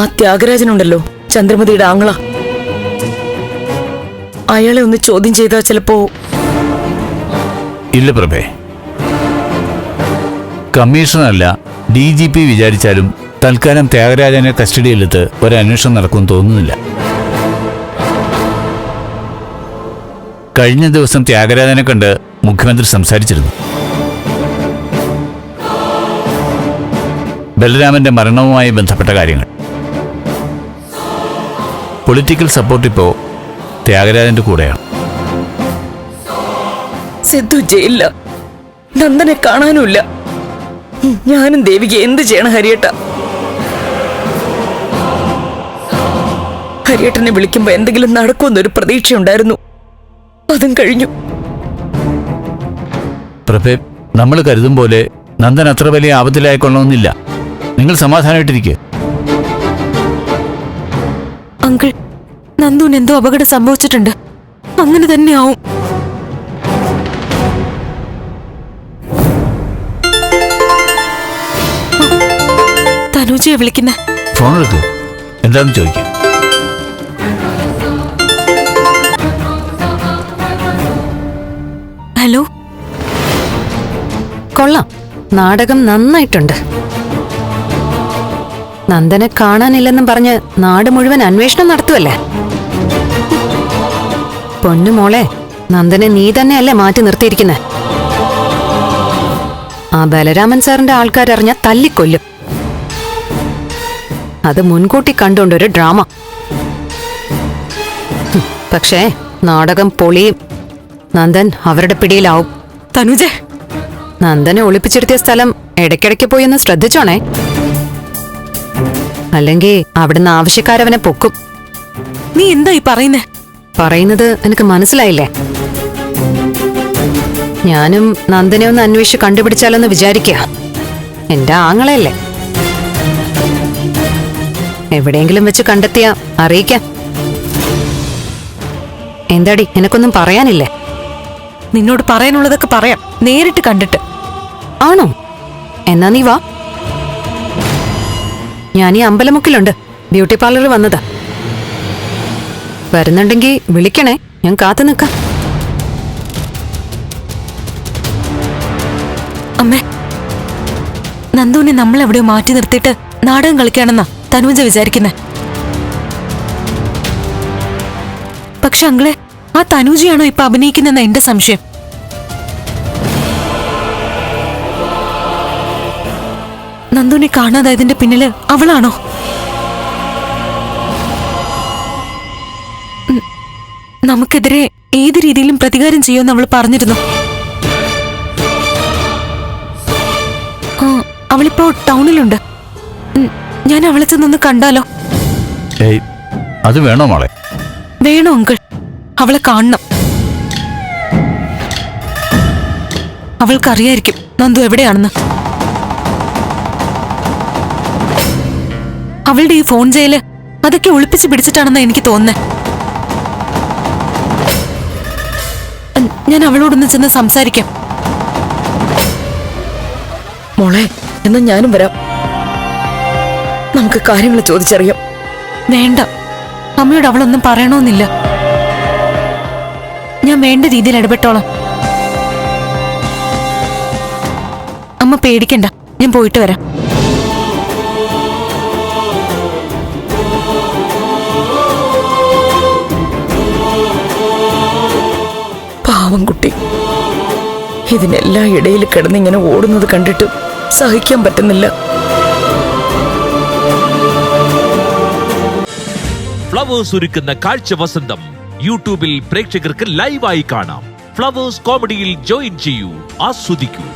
ആ ത്യാഗരാജനുണ്ടല്ലോ ചന്ദ്രമതിയുടെ ആങ്ങള. അയാളെ ഒന്ന് ചോദ്യം ചെയ്താൽ ചിലപ്പോ ഇല്ല പ്രഭേ. കമ്മീഷണറല്ല ഡി ജി പി വിചാരിച്ചാലും തൽക്കാലം ത്യാഗരാജനെ കസ്റ്റഡിയിലെടുത്ത് ഒരു അന്വേഷണം നടക്കുമെന്ന് തോന്നുന്നില്ല. കഴിഞ്ഞ ദിവസം ത്യാഗരാജനെ കണ്ട് മുഖ്യമന്ത്രി സംസാരിച്ചിരുന്നു. ബലരാമന്റെ മരണവുമായി ബന്ധപ്പെട്ട കാര്യങ്ങൾ. പൊളിറ്റിക്കൽ സപ്പോർട്ട് ഇപ്പോ ത്യാഗരാജന്റെ കൂടെയാണ്. സിദ്ധു ജയില നന്ദനെ കാണാനുമില്ല. ഞാനും ദേവിക്ക് എന്ത് ചെയ്യണം ഹരിയേട്ട? ഹരിയേട്ടനെ വിളിക്കുമ്പോ എന്തെങ്കിലും നടക്കുമെന്നൊരു പ്രതീക്ഷയുണ്ടായിരുന്നു. അതും കഴിഞ്ഞു. പ്രഭേ നമ്മൾ കരുതും പോലെ നന്ദൻ അത്ര വലിയ ആപത്തിലായിക്കൊള്ളണമെന്നില്ല. നിങ്ങൾ സമാധാനമായിട്ടിരിക്കുക അങ്കിൾ നന്ദുവിന് എന്തോ അപകടം സംഭവിച്ചിട്ടുണ്ട്. അങ്ങനെ ആവും. തനുജയെ വിളിക്കുന്നേ. ഫോൺ എടുക്കൂ എന്താണെന്ന് ചോദിക്കും. ഹലോ? കൊള്ളാം. നാടകം നന്നായിട്ടുണ്ട്. നന്ദനെ കാണാനില്ലെന്നും പറഞ്ഞ് നാട് മുഴുവൻ അന്വേഷണം നടത്തുവല്ലേ? പൊന്നു മോളെ നന്ദനെ നീ തന്നെയല്ലേ മാറ്റി നിർത്തിയിരിക്കുന്നെ? ആ ബലരാമൻ സാറിന്റെ ആൾക്കാരറിഞ്ഞ തല്ലിക്കൊല്ലും. അത് മുൻകൂട്ടി കണ്ടുകൊണ്ടൊരു ഡ്രാമ. പക്ഷേ നാടകം പൊളിയും. നന്ദൻ അവരുടെ പിടിയിലാവും. തനുജ. നന്ദനെ ഒളിപ്പിച്ചിരുത്തിയ സ്ഥലം ഇടയ്ക്കിടയ്ക്ക് പോയി ഒന്ന് ശ്രദ്ധിച്ചോണേ. അല്ലെങ്കിൽ അവിടുന്ന് ആവശ്യക്കാരവനെ പൊക്കും. നീ എന്താ ഈ പറയുന്നേ? പറയുന്നത് എനിക്ക് മനസ്സിലായില്ലേ? ഞാനും നന്ദനെ ഒന്ന് അന്വേഷിച്ച് കണ്ടുപിടിച്ചാലെന്ന് വിചാരിക്കുക എന്റെ ആങ്ങളല്ലേ എവിടെയെങ്കിലും വെച്ച് കണ്ടെത്തിയ അറിയിക്കാം. എന്താടി എനക്കൊന്നും പറയാനില്ലേ? നിന്നോട് പറയാനുള്ളതൊക്കെ പറയാം. നേരിട്ട് കണ്ടിട്ട്. ആണോ? എന്നാ നീ വാ. ഞാൻ ഈ അമ്പലമുക്കിലുണ്ട്. ബ്യൂട്ടി പാർലർ വന്നതാ. വരുന്നുണ്ടെങ്കിൽ വിളിക്കണേ. ഞാൻ കാത്തു നിൽക്കാം അമ്മേ നന്ദുവിനെ നമ്മൾ എവിടെയോ മാറ്റി നിർത്തിയിട്ട് നാടകം കളിക്കാണെന്നാ തനുജ വിചാരിക്കുന്നേ. പക്ഷെ അങ്ങളെ ആ തനുജയാണോ ഇപ്പൊ അഭിനയിക്കുന്നെന്ന എന്റെ സംശയം. നന്ദുവിനെ കാണാതായതിന്റെ പിന്നിൽ അവളാണോ? നമുക്കെതിരെ ഏത് രീതിയിലും പ്രതികാരം ചെയ്യുമെന്ന് അവൾ പറഞ്ഞിരുന്നു. അവളിപ്പോ ടൗണിലുണ്ട്. ഞാൻ അവളെ ചെന്നൊന്ന് കണ്ടാലോ? അത് വേണോ മോളെ? വേണോ അങ്കിൾ? അവളെ കാണണം. അവൾക്കറിയായിരിക്കും നന്ദു എവിടെയാണെന്ന്. അവളുടെ ഈ ഫോൺ ചെയ്യൽ അതൊക്കെ ഒളിപ്പിച്ച് പിടിച്ചിട്ടാണെന്ന് എനിക്ക് തോന്നുന്നത് ഞാൻ അവളോടൊന്ന് ചെന്ന് സംസാരിക്കാം. മോളെ എന്നാ ഞാനും വരാം. നമുക്ക് കാര്യങ്ങൾ ചോദിച്ചറിയാം. വേണ്ട. അമ്മയോട് അവളൊന്നും പറയണമെന്നില്ല ഞാൻ വേണ്ട രീതിയിൽ ഇടപെട്ടോളാം. അമ്മ പേടിക്കണ്ട. ഞാൻ പോയിട്ട് വരാം. പാവം കുട്ടി ഇതിനെല്ലാം ഇടയിൽ കിടന്നിങ്ങനെ ഓടുന്നത് കണ്ടിട്ട് സഹിക്കാൻ പറ്റുന്നില്ല. ഫ്ലവേഴ്സ് ഒരുക്കുന്ന കാഴ്ച വസന്തം യൂട്യൂബിൽ പ്രേക്ഷകർക്ക് ലൈവായി കാണാം. ഫ്ലവേഴ്സ് കോമഡിയിൽ ജോയിൻ ചെയ്യൂ ആസ്വദിക്കൂ.